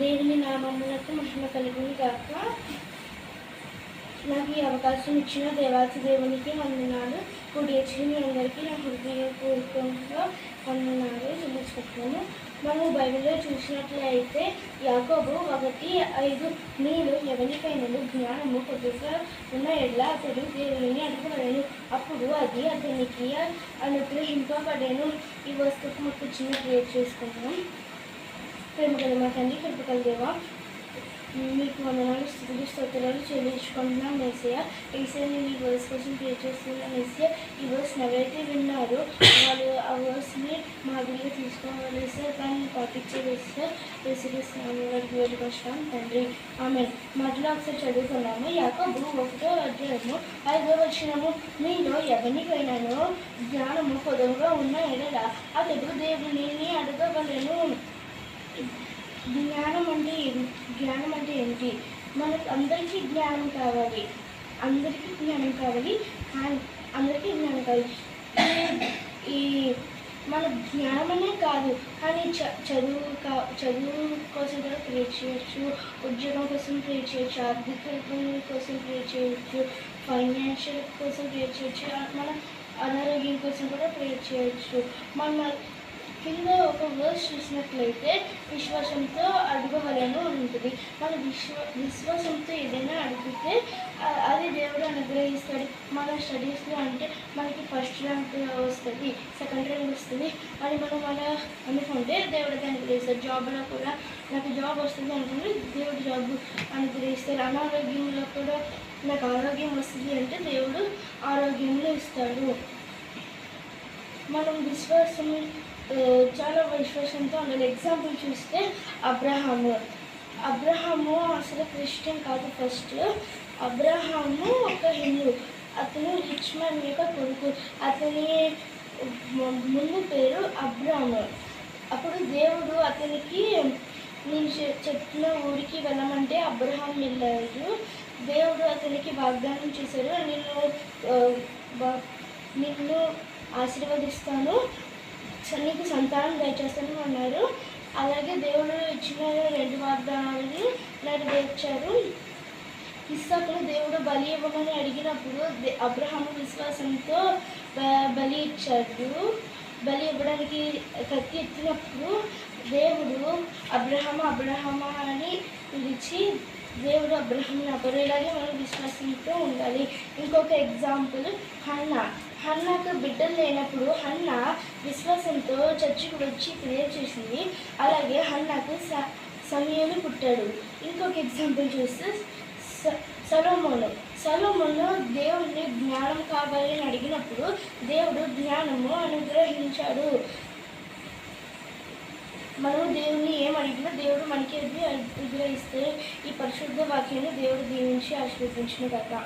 దేవుని నామములకు మహిమ కలుగుని కాక నాకు ఈ అవకాశం ఇచ్చిన దేవాసి దేవునికి వందనాలు. కుడి వచ్చిన అందరికీ నా హృదయపూర్వకంగా వందనాలు. చెల్లించుకుంటున్నాను మనం బైబిల్లో చూసినట్లయితే యాకోబు ఒకటి ఐదు నీళ్ళు ఎవరికైనా జ్ఞానము కొద్దిగా ఉన్న ఎడ్ల అతడు దేవుని అడుగులను అప్పుడు అది అతనికి అనుగ్రహింపబడేను. ఈ వస్తువుకు మొత్తం చిన్న క్రియేట్ చేసుకుంటాం ప్రేమ మా తండ్రి కృపకల దేవా మీకు వందనాలు స్థితి స్తోత్రాలు చెల్లించుకుంటున్నాం మెస్సియా ఏసే నేను ఈ వర్స్ కోసం ప్రే చేస్తున్నాను మెస్సియా ఈ వర్స్ ఎవరైతే విన్నారో. వాళ్ళు ఆ వర్స్ని మాదిరిగా తీసుకోవాలి సార్ దాన్ని పాటించేది సార్ వేసిస్తున్నాము వారికి వెళ్ళుకొస్తాం తండ్రి. ఆమె మధ్యలో ఒకసారి చదువుకున్నాము యాకబు ఒకటో అధ్యాయము ఐదో వచ్చినము మీలో ఎవరికైనాను జ్ఞానము పొదవుగా ఉన్న ఎడల. అతడు దేవుని అడగవలను. జ్ఞానం అంటే జ్ఞానం అంటే ఏంటి మనకు అందరికీ జ్ఞానం కావాలి. అందరికీ జ్ఞానం కావాలి. అందరికీ జ్ఞానం కావాలి ఈ మన జ్ఞానం కాదు. కానీ చ చదువు కా చదువు కోసం కూడా క్రియేట్ చేయొచ్చు. ఉద్యోగం కోసం క్రియేట్ చేయొచ్చు. ఆర్థిక కోసం క్రియేట్ చేయొచ్చు. ఫైనాన్షియల్ కోసం క్రియేట్ చేయొచ్చు. మన అనారోగ్యం కోసం కూడా ప్రే చేయొచ్చు. మన కింద ఒక వర్స్ చూసినట్లయితే విశ్వాసంతో అడగవలను ఉంటుంది. మన విశ్వ విశ్వాసంతో ఏదైనా అడిగితే అది దేవుడు అనుగ్రహిస్తాడు. మన స్టడీస్లో అంటే మనకి ఫస్ట్ ర్యాంక్ వస్తుంది సెకండ్ ర్యాంక్ వస్తుంది. అని మనం అలా అనుకుంటే దేవుడికి అనుగ్రహిస్తారు జాబ్లో కూడా నాకు జాబ్ వస్తుంది అనుకుంటే దేవుడు జాబ్ అనుగ్రహిస్తారు అనారోగ్యంలో కూడా నాకు ఆరోగ్యం వస్తుంది అంటే దేవుడు ఆరోగ్యంలో ఇస్తాడు. మనం విశ్వాసం చాలా విశ్వాసంతో ఉన్నాడు ఎగ్జాంపుల్ చూస్తే అబ్రహాము. అబ్రహాము అసలు క్రిస్టియన్ కాదు ఫస్ట్ అబ్రహాము ఒక హిందూ. అతను రిచ్ మ్యాన్ యొక్క కొడుకు. అతని ముందు పేరు అబ్రాము. అప్పుడు దేవుడు అతనికి నేను చె- చెప్పిన ఊరికి వెళ్ళమంటే అబ్రహాం వెళ్ళాడు. దేవుడు అతనికి వాగ్దానం చేశాడు. నేను నిన్ను ఆశీర్వదిస్తాను. నీకు సంతానం దయచేస్తాను అన్నారు. అలాగే దేవుడు ఇచ్చిన రెండు వాగ్దానాలని నెరవేర్చారు ఇస్సాకును దేవుడు బలి ఇవ్వమని అడిగినప్పుడు దే- అబ్రహాము విశ్వాసంతో బ- బలి ఇచ్చాడు. బలి ఇవ్వడానికి కత్తి ఎత్తినప్పుడు దేవుడు అబ్రహమ అబ్రహమ అని పిలిచి దేవుడు అబ్రహం అబ్బరేలాగే మనం విశ్వాసంతో ఉండాలి. ఇంకొక ఎగ్జాంపుల్ హన్నా. హన్నాకు బిడ్డలు లేనప్పుడు హన్న విశ్వాసంతో చర్చికి వచ్చి ప్రేయర్ చేసింది. అలాగే హన్నాకు స సమయాన్ని పుట్టాడు. ఇంకొక ఎగ్జాంపుల్ చూస్తే స- సలోమోను. సలోమోను దేవుడిని జ్ఞానం కావాలని అడిగినప్పుడు దేవుడు జ్ఞానము అనుగ్రహించాడు. మనము దేవుని ఏం అడిగినా దేవుడు మనకి అది అనుగ్రహిస్తే ఈ పరిశుద్ధ వాక్యాన్ని దేవుడు దీవించి ఆశీర్వదించిన కదా